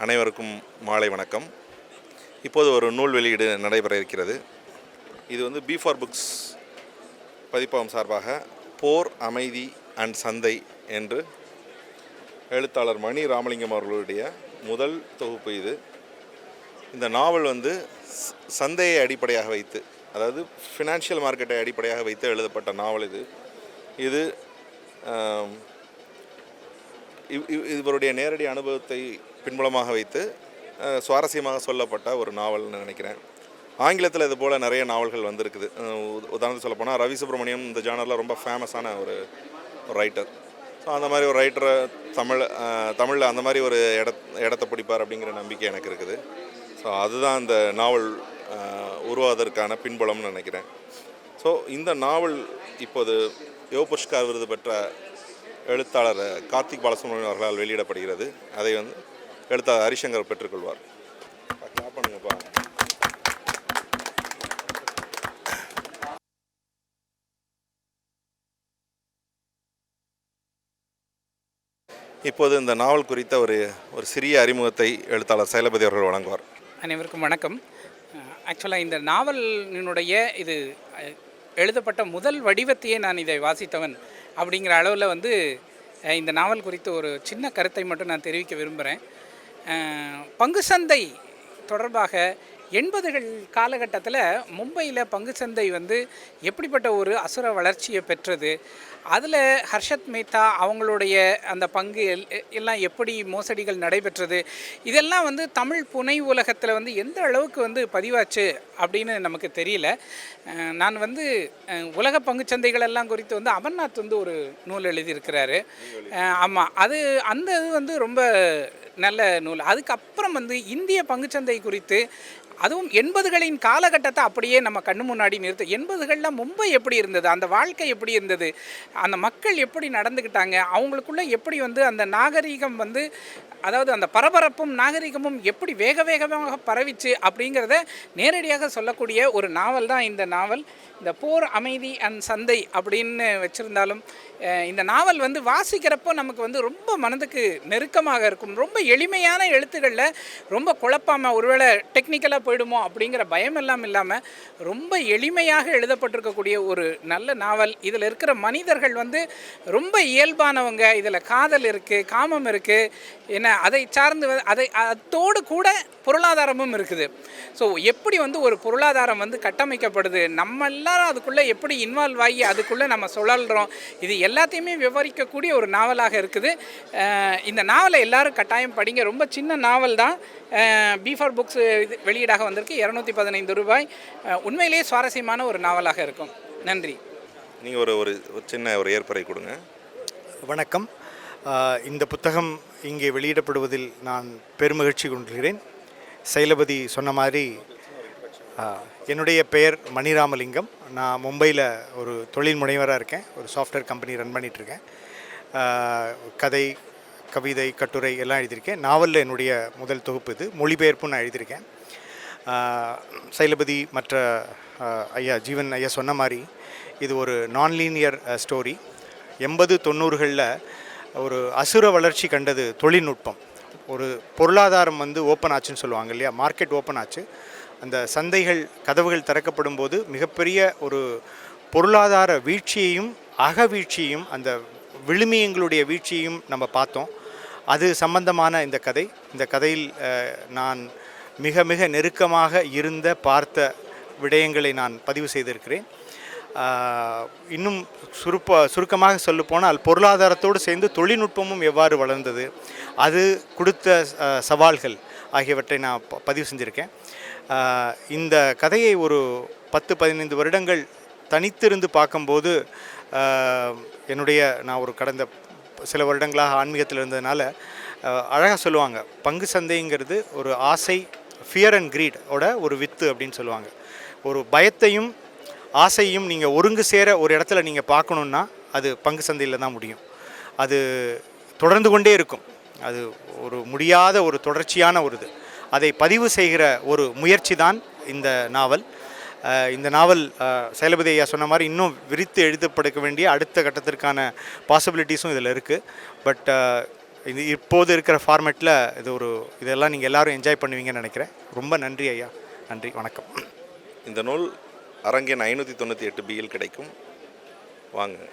அனைவருக்கும் மாலை வணக்கம். இப்போது ஒரு நூல் வெளியீடு நடைபெற இருக்கிறது. இது வந்து பி ஃபார் புக்ஸ் பதிப்பகம் சார்பாக போர் அமைதி அண்ட் சந்தை என்று எழுத்தாளர் மணி ராமலிங்கம் அவர்களுடைய முதல் தொகுப்பு இது. இந்த நாவல் வந்து சந்தையை அடிப்படையாக வைத்து அதாவது ஃபினான்ஷியல் மார்க்கெட்டை அடிப்படையாக வைத்து எழுதப்பட்ட நாவல் இது. இது இவருடைய நேரடி அனுபவத்தை பின்புலமாக வைத்து சுவாரஸ்யமாக சொல்லப்பட்ட ஒரு நாவல்னு நினைக்கிறேன். ஆங்கிலத்தில் இது போல் நிறைய நாவல்கள் வந்திருக்குது. உ- உதாரணத்துக்கு சொல்லப்போனால் ரவி சுப்ரமணியம் இந்த ஜானரில் ரொம்ப ஃபேமஸான ஒரு ரைட்டர் ஸோ அந்த மாதிரி ஒரு ரைட்டரை தமிழ் தமிழில் அந்த மாதிரி ஒரு இட இடத்த பிடிப்பார் அப்படிங்கிற நம்பிக்கை எனக்கு இருக்குது. ஸோ அதுதான் அந்த நாவல் உருவாவதற்கான பின்புலம்னு நினைக்கிறேன். ஸோ இந்த நாவல் இப்போது யோ புஷ்கார் விருது பெற்ற எழுத்தாளர் கார்த்திக் பாலசுப்ரமணியன் அவர்களால் வெளியிடப்படுகிறது. அதை வந்து எழுத்தாளர் ஹரிசங்கர் பெற்றுக்கொள்வார். பண்ணுங்கப்பா இப்போது இந்த நாவல் குறித்த ஒரு ஒரு சிறிய அறிமுகத்தை எழுத்தாளர் சைலபதி அவர்கள் வழங்குவார். அனைவருக்கும் வணக்கம். ஆக்சுவலாக இந்த நாவலினுடைய இது எழுதப்பட்ட முதல் வடிவத்தையே நான் இதை வாசித்தவன். அப்படிங்கிற அளவில் வந்து இந்த நாவல் குறித்து ஒரு சின்ன கருத்தை மட்டும் நான் தெரிவிக்க விரும்புகிறேன் பங்கு சந்தை தொடர்பாக எண்பதுகள் காலகட்டத்தில் மும்பையில் பங்கு சந்தை வந்து எப்படிப்பட்ட ஒரு அசுர வளர்ச்சியை பெற்றது அதில் ஹர்ஷத் மேத்தா அவங்களுடைய அந்த பங்கு எல்- எல்லாம் எப்படி மோசடிகள் நடைபெற்றது இதெல்லாம் வந்து தமிழ் புனை உலகத்தில் வந்து எந்த அளவுக்கு வந்து பதிவாச்சு அப்படின்னு நமக்கு தெரியல. நான் வந்து உலக பங்குச்சந்தைகள் எல்லாம் குறித்து வந்து அமர்நாத் வந்து ஒரு நூல் எழுதியிருக்கிறாரு. ஆமாம் அது அந்த இது வந்து ரொம்ப நல்ல நூல். அதுக்கப்புறம் வந்து இந்திய பங்குச்சந்தை குறித்து அதுவும் எண்பதுகளின் காலகட்டத்தை அப்படியே நம்ம கண்ணு முன்னாடி நிறுத்த. எண்பதுகளில் மும்பை எப்படி இருந்தது? அந்த வாழ்க்கை எப்படி இருந்தது? அந்த மக்கள் எப்படி நடந்துக்கிட்டாங்க? அவங்களுக்குள்ள எப்படி வந்து அந்த நாகரீகம் வந்து அதாவது அந்த பரபரப்பும் நாகரிகமும் எப்படி வேக வேகமாக பரவிச்சு அப்படிங்கிறத நேரடியாக சொல்லக்கூடிய ஒரு நாவல் தான் இந்த நாவல். இந்த போர் அமைதி அண்ட் சந்தை அப்படின்னு வச்சுருந்தாலும் இந்த நாவல் வந்து வாசிக்கிறப்போ நமக்கு வந்து ரொம்ப மனதுக்கு நெருக்கமாக இருக்கும். ரொம்ப எளிமையான எழுத்துக்களில் ரொம்ப குழப்பாமல் ஒருவேளை டெக்னிக்கலாக போயிடுமோ அப்படிங்கிற பயம் எல்லாம் இல்லாமல் ரொம்ப எளிமையாக எழுதப்பட்டிருக்கக்கூடிய ஒரு நல்ல நாவல். இதில் இருக்கிற மனிதர்கள் வந்து ரொம்ப இயல்பானவங்க. இதில் காதல் இருக்குது காமம் இருக்குது என்ன அதை சார்ந்து வ- அதை அதோடு கூட பொருளாதாரமும் இருக்குது. ஸோ எப்படி வந்து ஒரு பொருளாதாரம் வந்து கட்டமைக்கப்படுது? நம்ம எல்லாரும் அதுக்குள்ளே எப்படி இன்வால்வ் ஆகி அதுக்குள்ளே நம்ம சுழல்கிறோம் இது எல்லாத்தையுமே விவரிக்கக்கூடிய ஒரு நாவலாக இருக்குது. இந்த நாவலை எல்லாரும் கட்டாயம் படிங்க. ரொம்ப சின்ன நாவல் தான். பி ஃபார் புக்ஸ் இது வெளியீடாக வந்திருக்கு. இரநூத்தி பதினைந்து ரூபாய். உண்மையிலேயே சுவாரஸ்யமான ஒரு நாவலாக இருக்கும். நன்றி. நீங்கள் ஒரு ஒரு சின்ன ஒரு ஏற்பரை கொடுங்க. வணக்கம். இந்த புத்தகம் இங்கே வெளியிடப்படுவதில் நான் பெருமகிழ்ச்சி கொண்டுகிறேன் சைலபதி சொன்ன மாதிரி என்னுடைய பெயர் மணிராமலிங்கம். நான் மும்பையில் ஒரு தொழில் முனைவராக இருக்கேன். ஒரு சாஃப்ட்வேர் கம்பெனி ரன் பண்ணிகிட்ருக்கேன் கதை கவிதை கட்டுரை எல்லாம் எழுதியிருக்கேன். நாவலில் என்னுடைய முதல் தொகுப்பு இது. மொழிபெயர்ப்பும் நான் எழுதியிருக்கேன். சைலபதி மற்ற ஐயா ஜீவன் ஐயா சொன்ன மாதிரி இது ஒரு நான் லீனியர் ஸ்டோரி எண்பது தொண்ணூறுகளில் ஒரு அசுர வளர்ச்சி கண்டது தொழில்நுட்பம். ஒரு பொருளாதாரம் வந்து ஓப்பன் ஆச்சுன்னு சொல்லுவாங்க இல்லையா? மார்க்கெட் ஓப்பன் ஆச்சு. அந்த சந்தைகள் கதவுகள் திறக்கப்படும் போது மிகப்பெரிய ஒரு பொருளாதார வீழ்ச்சியையும் அகவீழ்ச்சியையும் அந்த விழுமியங்களுடைய வீழ்ச்சியையும் நம்ம பார்த்தோம். அது சம்பந்தமான இந்த கதை. இந்த கதையில் நான் மிக மிக நெருக்கமாக இருந்த பார்த்த விடயங்களை நான் பதிவு செய்திருக்கிறேன். இன்னும் சுருப்ப சுருக்கமாக சொல்லப்போனால் பொருளாதாரத்தோடு சேர்ந்து தொழில்நுட்பமும் எவ்வாறு வளர்ந்தது? அது கொடுத்த சவால்கள். ஆகியவற்றை நான் ப- பதிவு செஞ்சுருக்கேன். இந்த கதையை ஒரு பத்து பதினைந்து வருடங்கள் தனித்திருந்து பார்க்கும்போது என்னுடைய நான் ஒரு கடந்த சில வருடங்களாக ஆன்மீகத்தில் இருந்ததுனால அழகாக சொல்லுவாங்க. பங்கு சந்தைங்கிறது ஒரு ஆசை ஃபியர் அண்ட் க்ரீடோட ஒரு வித்து அப்படின்னு சொல்லுவாங்க. ஒரு பயத்தையும் ஆசையும் நீங்கள் ஒருங்கு சேர ஒரு இடத்துல நீங்கள் பார்க்கணுன்னா அது பங்கு சந்தையில் தான் முடியும். அது தொடர்ந்து கொண்டே இருக்கும். அது ஒரு முடியாத ஒரு தொடர்ச்சியான ஒரு இது. அதை பதிவு செய்கிற ஒரு முயற்சி தான் இந்த நாவல். இந்த நாவல் சைலபதி ஐயா சொன்ன மாதிரி இன்னும் விரித்து எழுதப்படுக்க வேண்டிய அடுத்த கட்டத்திற்கான பாசிபிலிட்டிஸும் இதில் இருக்குது பட் இது இப்போது இருக்கிற ஃபார்மேட்டில் இது ஒரு இதெல்லாம் நீங்கள் எல்லோரும் என்ஜாய் பண்ணுவீங்கன்னு நினைக்கிறேன். ரொம்ப நன்றி ஐயா. நன்றி. வணக்கம். இந்த நூல் அரங்கின் ஐநூற்றி தொண்ணூற்றி எட்டு பியில் கிடைக்கும். வாங்க.